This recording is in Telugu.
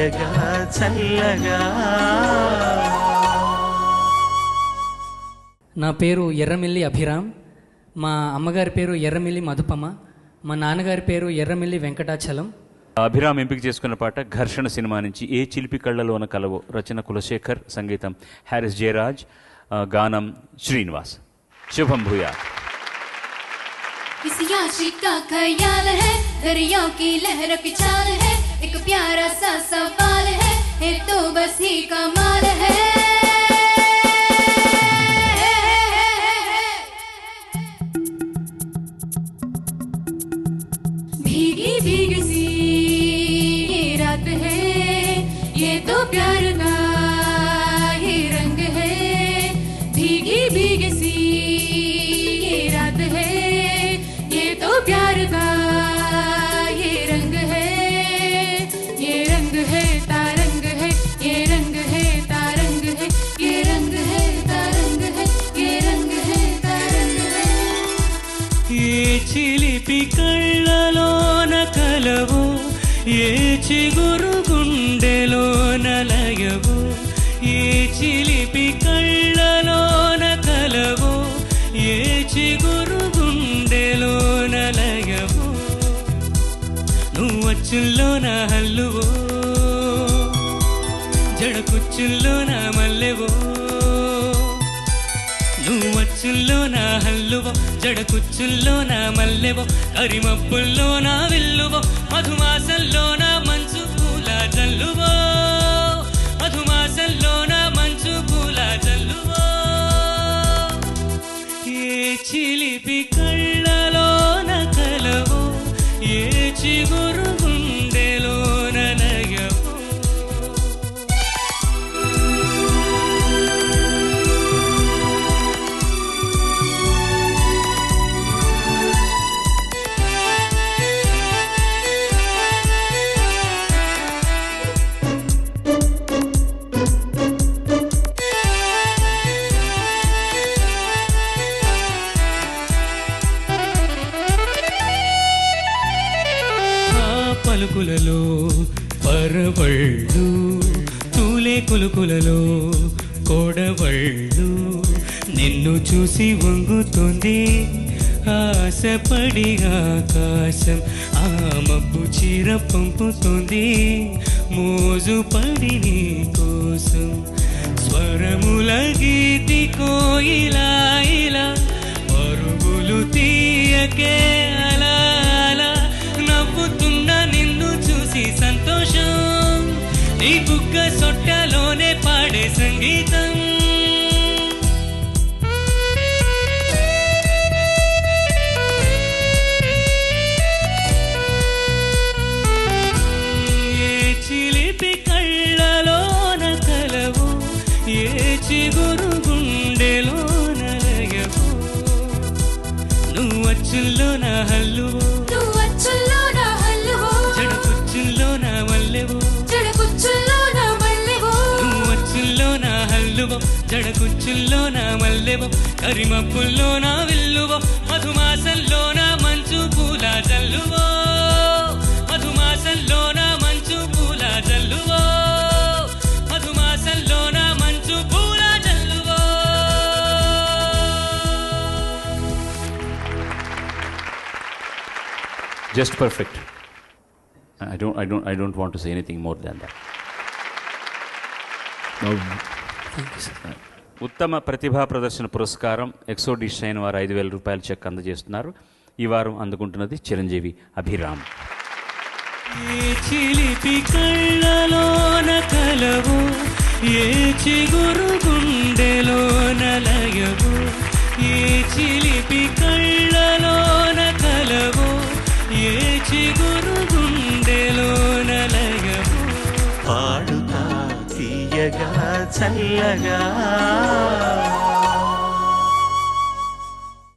తీయగా చల్లగా నా పేరు ఎర్రమిల్లి అభిరామ్ మా అమ్మగారి పేరు ఎర్రమిల్లి మధుపమ మా నాన్నగారి పేరు ఎర్రమిల్లి వెంకటాచలం అభిరామ్ ఎంపిక చేసుకున్న పాట ఘర్షణ సినిమా నుంచి ఏ చిలిపి కళ్ళలోన కలవో రచన కులశేఖర్ సంగీతం హ్యారిస్ జయరాజ్ ఆ, గానం శ్రీనివాస్ శుభం భూయా किसी आशिक का ख्याल है दरियाओं की लहरों की चाल है एक प्यारा सा सवाल है तो बस ही कमाल है। भीगी भीगी सी ये रात है, ये तो प्यार का ही रंग है। भीगी भीगी सी ఏ చిలిపి కళ్ళలోన కలవు ఏ చిగురు గుండెలోన లయవు ఏ చిలిపి కళ్ళలోన కలవు ఏ చిగురు గుండెలోన లయవు నువ్వచ్చుల్లోన హల్లువో జడకుచ్చుల్లోన మల్లెవో. కుచ్చుల్లో నా హల్లువో జడ కుచ్చుల్లో నా మల్లెవో కరిమప్పుల్లో నా విల్లువో మధుమాసంలో నా మంచు పూల జల్లువో. మధుమాసంలో నా మంచు పూల జల్లువో. ఏ చిలిపి కళ్ళలోన కలవో ఏ చిగురు పలుకులలో పరవళ్ళు తూలే కులుకులలో కోడవళ్ళు. నిన్ను చూసి వంగుతుంది ఆశపడి ఆకాశం ఆ మబ్బు చీర పంపుతుంది. మోజు పడి నీ కోసం స్వరముల గీతి కోయిలా ఇలా పరుగులు తీయకే కలిసి సంతోషం. నీ బుగ్గ సొట్టలోనే పాడే సంగీతం. ఏ చిలిపి కళ్ళలోన కలవు ఏ చిగురు గుండెలోన లయవు. నువ్వు వచ్చుల్లో నా హల్లువో హల్లువో జడకుచ్చుల్లో నా మల్లెవో కరిమప్పుల్లో నా విల్లువో మధుమాసంలో నా మంచు పూల జల్లువో. మధుమాసంలో నా మంచు పూల జల్లువో. మధుమాసంలో నా మంచు పూల జల్లువో. Just perfect I don't I don't I don't want to say anything more than that ఉత్తమ ప్రతిభా ప్రదర్శన పురస్కారం ఎక్సో డిషైన్ వారు ఐదు వేల రూపాయల చెక్ అందజేస్తున్నారు. ఈ వారం అందుకుంటున్నది చిరంజీవి అభిరామ్. ఏ చిలిపి కళ్ళలోన కలవు ఏ చిగురు గుండెలోన లయవు ఏ చిలిపి కళ్ళలోన కలవు ఏ చిగురు గుండెలోన లయవు. పాడుతా తీయగా చల్లగా